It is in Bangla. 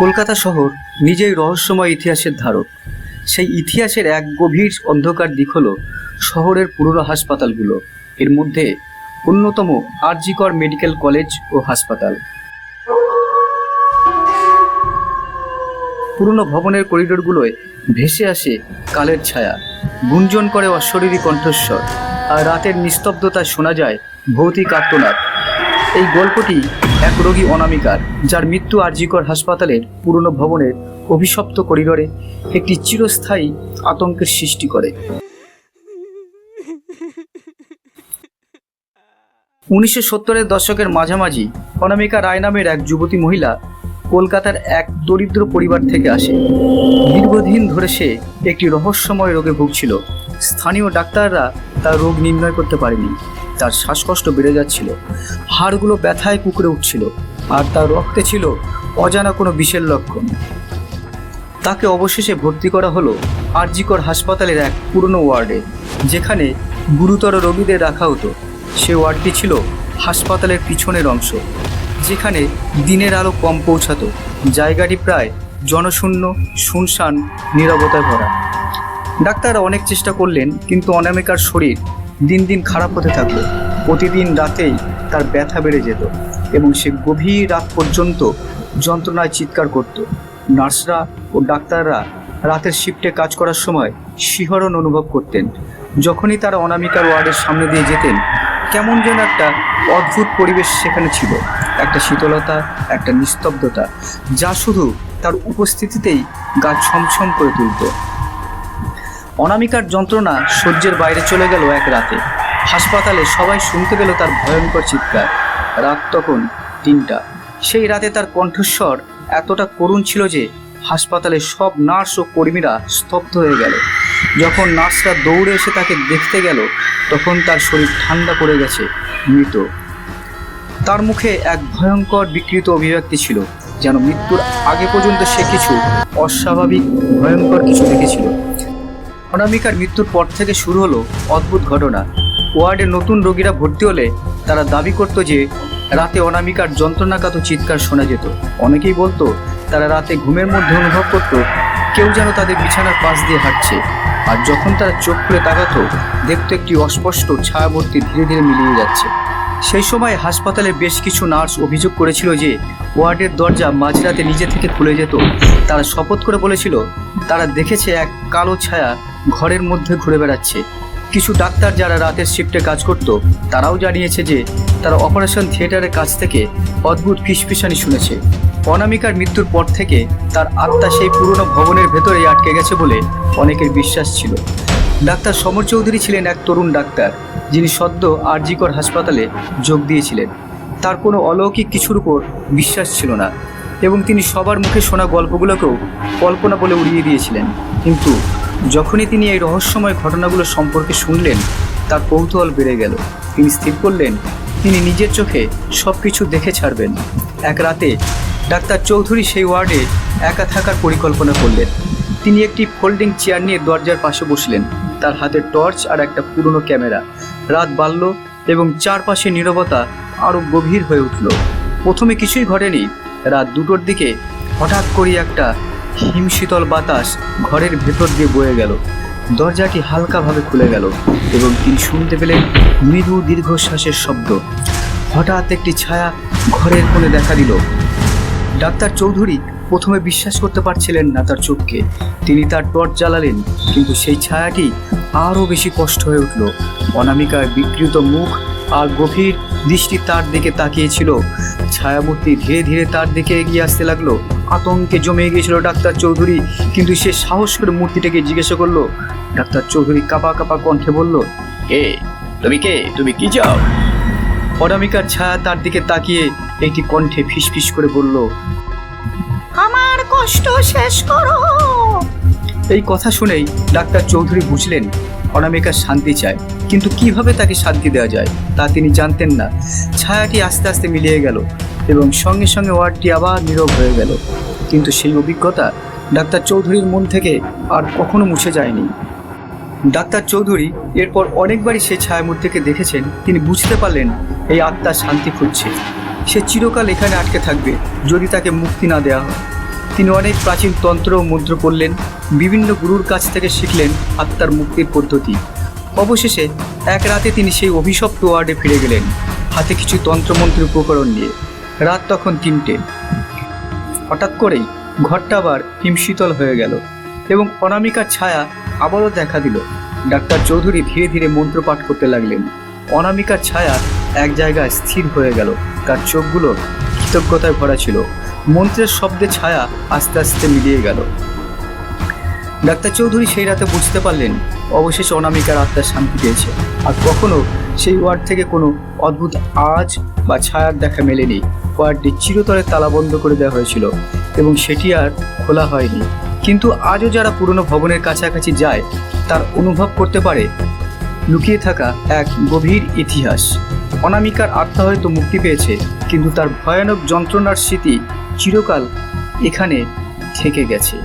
কলকাতা শহর নিজেই রহস্যময় ইতিহাসের ধারক। সেই ইতিহাসের এক গভীর অন্ধকার দিক হল শহরের পুরনো হাসপাতালগুলো। এর মধ্যে অন্যতম আরজিকর মেডিকেল কলেজ ও হাসপাতাল। পুরনো ভবনের করিডোরগুলোয় ভেসে আসে কালের ছায়া, গুঞ্জন করে অশরীরী কণ্ঠস্বর। আর রাতের নিস্তব্ধতায় শোনা যায় ভৌতিক আত্মনাদ এই গল্পটি এক রোগী অনামিকার, যার মৃত্যু আরজিকর হাসপাতালের পুরনো ভবনের অভিশপ্ত করিডোরে একটি চিরস্থায়ী আতঙ্কের সৃষ্টি করে। উনিশশো সত্তরের দশকের মাঝামাঝি অনামিকা রায় নামের এক যুবতী মহিলা কলকাতার এক দরিদ্র পরিবার থেকে আসে। দীর্ঘদিন ধরে সে একটি রহস্যময় রোগে ভুগছিল। স্থানীয় ডাক্তাররা তার রোগ নির্ণয় করতে পারেনি। তার শ্বাসকষ্ট বেড়ে যাচ্ছিল। হাড়গুলো ব্যথায় কুকড়ে উঠছিল আর তার রক্তে ছিল অজানা কোনো বিষের লক্ষণ। তাকে অবশেষে ভর্তি করা হলো আরজিকর হাসপাতালের এক পুরনো ওয়ার্ডে, যেখানে গুরুতর রোগীদের রাখা হতো। সে ওয়ার্ডটি ছিল হাসপাতালের পিছনের অংশ, যেখানে দিনের আলো কম পৌঁছাতো। জায়গাটি প্রায় জনশূন্য, শুনশান, নিরবতায় ভরা। ডাক্তাররা অনেক চেষ্টা করলেন, কিন্তু অনামিকার শরীর দিন দিন খারাপ হতে থাকল। প্রতিদিন রাতেই তার ব্যথা বেড়ে যেত এবং সে গভীর রাত পর্যন্ত যন্ত্রণায় চিৎকার করত। নার্সরা ও ডাক্তাররা রাতের শিফটে কাজ করার সময় শিহরণ অনুভব করতেন। যখনই তারা অনামিকার ওয়ার্ডের সামনে দিয়ে যেতেন, কেমন যেন একটা অদ্ভুত পরিবেশ সেখানে ছিল। একটা শীতলতা, একটা নিস্তব্ধতা, যা শুধু তার উপস্থিতিতেই গা ছমছম করে তুলত। অনামিকার যন্ত্রণা সহ্যের বাইরে চলে গেল এক রাতে। হাসপাতালে সবাই শুনতে পেল তার ভয়ঙ্কর চিৎকার। রাত তখন তিনটা। সেই রাতে তার কণ্ঠস্বর এতটা করুণ ছিল যে হাসপাতালে সব নার্স ও কর্মীরা স্তব্ধ হয়ে গেল। যখন নার্সরা দৌড়ে এসে তাকে দেখতে গেল, তখন তার শরীর ঠান্ডা পড়ে গেছে, মৃত। তার মুখে এক ভয়ঙ্কর বিকৃত অভিব্যক্তি ছিল, যেন মৃত্যুর আগে পর্যন্ত সে কিছু অস্বাভাবিক, ভয়ঙ্কর কিছু দেখেছিল। অনামিকার মৃত্যুর পর থেকে শুরু হলো অদ্ভুত ঘটনা। ওয়ার্ডে নতুন রোগীরা ভর্তি হলে তারা দাবি করত যে, রাতে অনামিকার যন্ত্রণাকাত চিৎকার শোনা যেত। অনেকেই বলতো, তারা রাতে ঘুমের মধ্যে অনুভব করত, কেউ যেন তাদের বিছানার পাশ দিয়ে হাঁটছে। আর যখন তারা চোখ খুলে তাকাতো, দেখতো একটি অস্পষ্ট ছায়াবর্তী ধীরে ধীরে মিলিয়ে যাচ্ছে। সেই সময় হাসপাতালে বেশ কিছু নার্স অভিযোগ করেছিল যে ওয়ার্ডের দরজা মাঝরাতে নিজে থেকে খুলে যেত। তারা শপথ করে বলেছিল, তারা দেখেছে এক কালো ছায়া ঘরের মধ্যে ঘুরে বেড়াচ্ছে। কিছু ডাক্তার যারা রাতের শিফটে কাজ করত, তারাও জানিয়েছে যে তারা অপারেশন থিয়েটারের কাছ থেকে অদ্ভুত ফিসফিসানি শুনেছে। অনামিকার মৃত্যুর পর থেকে তার আত্মা সেই পুরনো ভবনের ভেতরেই আটকে গেছে বলে অনেকের বিশ্বাস ছিল। ডাক্তার সমর চৌধুরী ছিলেন এক তরুণ ডাক্তার। যিনি সদ্য আরজিকর হাসপাতালে যোগ দিয়েছিলেন। তার কোনো অলৌকিক কিছুর উপর বিশ্বাস ছিল না এবং তিনি সবার মুখে শোনা গল্পগুলোকেও কল্পনা বলে উড়িয়ে দিয়েছিলেন। কিন্তু যখনই তিনি এই রহস্যময় ঘটনাগুলো সম্পর্কে শুনলেন, তার কৌতূহল বেড়ে গেল। তিনি স্থির করলেন, তিনি নিজের চোখে সব কিছু দেখে ছাড়বেন। এক রাতে ডাক্তার চৌধুরী সেই ওয়ার্ডে একা থাকার পরিকল্পনা করলেন। তিনি একটি ফোল্ডিং চেয়ার নিয়ে দরজার পাশে বসলেন। তার হাতে টর্চ আর একটা পুরনো ক্যামেরা। রাত বাড়ল এবং চারপাশে নীরবতা আরও গভীর হয়ে উঠল। প্রথমে কিছুই ঘটেনি। রাত দুটোর দিকে হঠাৎ করে একটা হিমশীতল বাতাস ঘরের ভেতর দিয়ে বয়ে গেল। দরজাটি হালকাভাবে খুলে গেল এবং তিনি শুনতে পেলেন মৃদু দীর্ঘশ্বাসের শব্দ। হঠাৎ একটি ছায়া ঘরের কোণে দেখা দিল। ডাক্তার চৌধুরী প্রথমে বিশ্বাস করতে পারছিলেন না তার চোখকে। তিনি তার টর্চ জ্বালালেন কিন্তু সেই ছায়াটি আরও বেশি কষ্ট হয়ে উঠল। অনামিকার বিকৃত মুখ আর গভীর দৃষ্টি তার দিকে তাকিয়েছিল। ছায়ামূর্তি ধীরে ধীরে তার দিকে এগিয়ে আসতে লাগল। আতঙ্কে জমে গিয়েছিল ডাক্তার চৌধুরী কিন্তু সে সাহস করে মূর্তিটাকে জিজ্ঞাসা করল। ডাক্তার চৌধুরী কাপা কাপা কণ্ঠে বলল কে? তুমি কে? তুমি কি চাও? অনামিকার ছায়া তার দিকে তাকিয়ে একটি কণ্ঠে ফিসফিস করে বলল আমার কষ্ট শেষ করো। এই কথা শুনেই ডাক্তার চৌধুরী বুঝলেন অনামিকা শান্তি চায়। কিন্তু কীভাবে তাকে শান্তি দেওয়া যায়, তা তিনি জানতেন না। ছায়াটি আস্তে আস্তে মিলিয়ে গেল এবং সঙ্গে সঙ্গে ওয়ার্ডটি আবার নীরব হয়ে গেল। কিন্তু সেই অভিজ্ঞতা ডাক্তার চৌধুরীর মন থেকে আর কখনো মুছে যায়নি। ডাক্তার চৌধুরী এরপর অনেকবারই সেই ছায়ামূর্তিকে দেখেছেন। তিনি বুঝতে পারলেন এই আত্মা শান্তি খুঁজছে। সে চিরকাল এখানে আটকে থাকবে, যদি তাকে মুক্তি না দেওয়া হয়। তিনি অনেক প্রাচীন তন্ত্র ও মন্ত্র পড়লেন, বিভিন্ন গুরুর কাছ থেকে শিখলেন আত্মার মুক্তির পদ্ধতি। অবশেষে এক রাতে তিনি সেই অভিশপ্ত ওয়ার্ডে ফিরে গেলেন, হাতে কিছু তন্ত্রমন্ত্রের উপকরণ নিয়ে। রাত তখন তিনটে। হঠাৎ করেই ঘরটা আবার হিমশীতল হয়ে গেল এবং অনামিকার ছায়া আবারও দেখা দিল। ডাক্তার চৌধুরী ধীরে ধীরে মন্ত্র পাঠ করতে লাগলেন। অনামিকার ছায়া এক জায়গায় স্থির হয়ে গেল। তার চোখগুলো কৃতজ্ঞতায় ভরা ছিল। মন্ত্রের শব্দে ছায়া আস্তে আস্তে মিলিয়ে গেল। ডাক্তার চৌধুরী সেই রাতে বুঝতে পারলেন, অবশেষে অনামিকার আত্মার শান্তি পেয়েছে। আর কখনো সেই ওয়ার্ড থেকে কোনো অদ্ভুত আওয়াজ বা ছায়ার দেখা মেলেনি। ওয়ার্ডটি চিরতরে তালা বন্ধ করে দেওয়া হয়েছিল এবং সেটি আর খোলা হয়নি। কিন্তু আজও যারা পুরনো ভবনের কাছাকাছি যায়, তার অনুভব করতে পারে লুকিয়ে থাকা এক গভীর ইতিহাস। অনামিকার আত্মা হয়তো মুক্তি পেয়েছে কিন্তু তার ভয়ানক যন্ত্রণার স্মৃতি চিরকাল এখানে থেকে গেছে।